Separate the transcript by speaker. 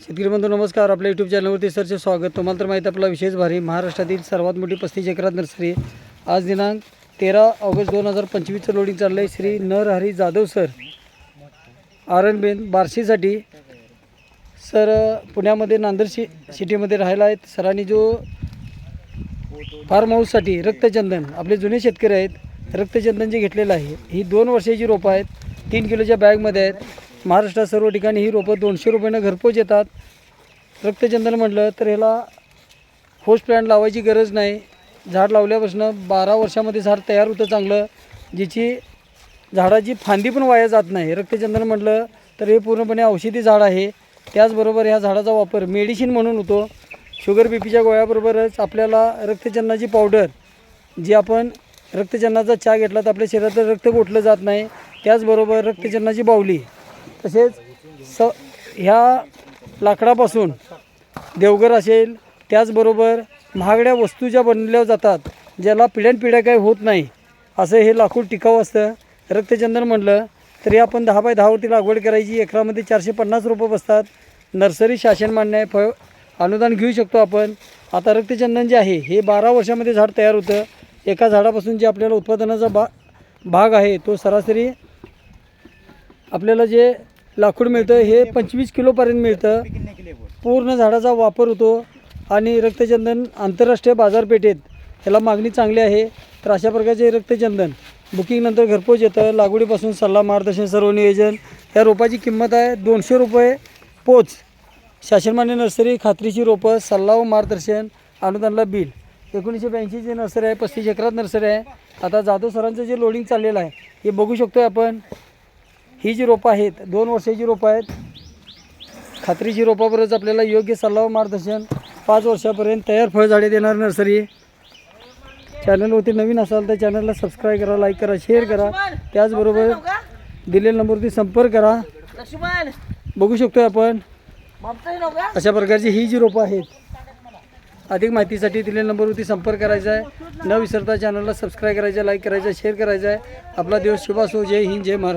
Speaker 1: शेतकरी बंधू नमस्कार. आपल्या यूट्यूब चॅनलवरती सरचे स्वागत. तुम्हाला तर माहिती आपला विशेष भारी महाराष्ट्रातील सर्वात मोठी पस्तीस एकरात नर्सरी आहे. आज दिनांक तेरा ऑगस्ट दोन हजार पंचवीसचं लोडिंग चाललं आहे श्री नरहरी जाधव सर आरणबेन बार्शीसाठी. सर पुण्यामध्ये नांदेड शि सिटीमध्ये राहायला आहेत. सरांनी जो फार्म हाऊससाठी रक्तचंदन आपले जुने शेतकरी आहेत रक्तचंदन जे घेतलेलं आहे ही दोन वर्षाची रोपं आहेत. तीन किलोच्या बॅगमध्ये आहेत. महाराष्ट्रात सर्व ठिकाणी ही रोपं दोनशे रुपयानं घरपोच येतात. रक्तचंदन म्हटलं तर ह्याला होस्ट प्लॅन्ट लावायची गरज नाही. झाड लावल्यापासून बारा वर्षामध्ये झाड तयार होतं चांगलं. जिची झाडाची फांदी पण वाया जात नाही. रक्तचंदन म्हटलं तर हे पूर्णपणे औषधी झाड आहे. त्याचबरोबर ह्या झाडाचा वापर मेडिसिन म्हणून होतो. शुगर बी पीच्या गोळ्याबरोबरच आपल्याला रक्तचंदनाची पावडर जी आपण रक्तचंदनाचा चहा घेतला तर आपल्या शरीरात रक्त गोठलं जात नाही. त्याचबरोबर रक्तचंदनाची बावली तसेच स ह्या लाकडापासून देवघर असेल त्याचबरोबर महागड्या वस्तू ज्या बनवल्या जातात ज्याला पिढ्यानपिढ्या काही होत नाही असं हे लाकूड टिकाऊ असतं. रक्तचंदन म्हणलं तरी आपण दहा बाय दहावरती लागवड करायची एकरामध्ये चारशे पन्नास रुपये बसतात. नर्सरी शासन मान्य आहे फळ अनुदान घेऊ शकतो आपण. आता रक्तचंदन जे आहे हे बारा वर्षामध्ये झाड तयार होतं. एका झाडापासून जे आपल्याला उत्पादनाचा बा भाग आहे तो सरासरी आपल्याला जे लाकूड मिळतं हे पंचवीस किलोपर्यंत मिळतं. पूर्ण झाडाचा वापर होतो आणि रक्तचंदन आंतरराष्ट्रीय बाजारपेठेत ह्याला मागणी चांगली आहे. तर अशा प्रकारचे रक्तचंदन बुकिंगनंतर घरपोच येतं. लागवडीपासून सल्ला मार्गदर्शन सर्व नियोजन. ह्या रोपाची किंमत आहे दोनशे रुपये पोच. शासनमान्य नर्सरी खात्रीची रोपं सल्ला व मार्गदर्शन अनुदानला बिल. एकोणीसशे ब्याऐंशीची नर्सरी आहे पस्तीस एकरात नर्सरी आहे. आता जाधव सरांचं जे लोडिंग चाललेलं आहे हे बघू शकतो आपण. ही जी रोपं आहेत दोन वर्षाची रोपं आहेत. खात्रीची रोपावरच आपल्याला योग्य सल्ला व मार्गदर्शन पाच वर्षापर्यंत तयार फळझाडे देणार नर्सरी. चॅनलवरती नवीन असाल तर चॅनलला सबस्क्राईब करा लाईक करा शेअर करा. त्याचबरोबर दिलेल्या नंबरवरती संपर्क करा. बघू शकतो आपण. अशा प्रकारची ही जी रोपं आहेत अधिक माहितीसाठी दिलेल्या नंबरवरती संपर्क करायचा आहे. न विसरता चॅनलला सबस्क्राईब करायचं लाईक करायचं शेअर करायचं आहे. आपला दिवस शुभ असो. जय हिंद जय महाराष्ट्र.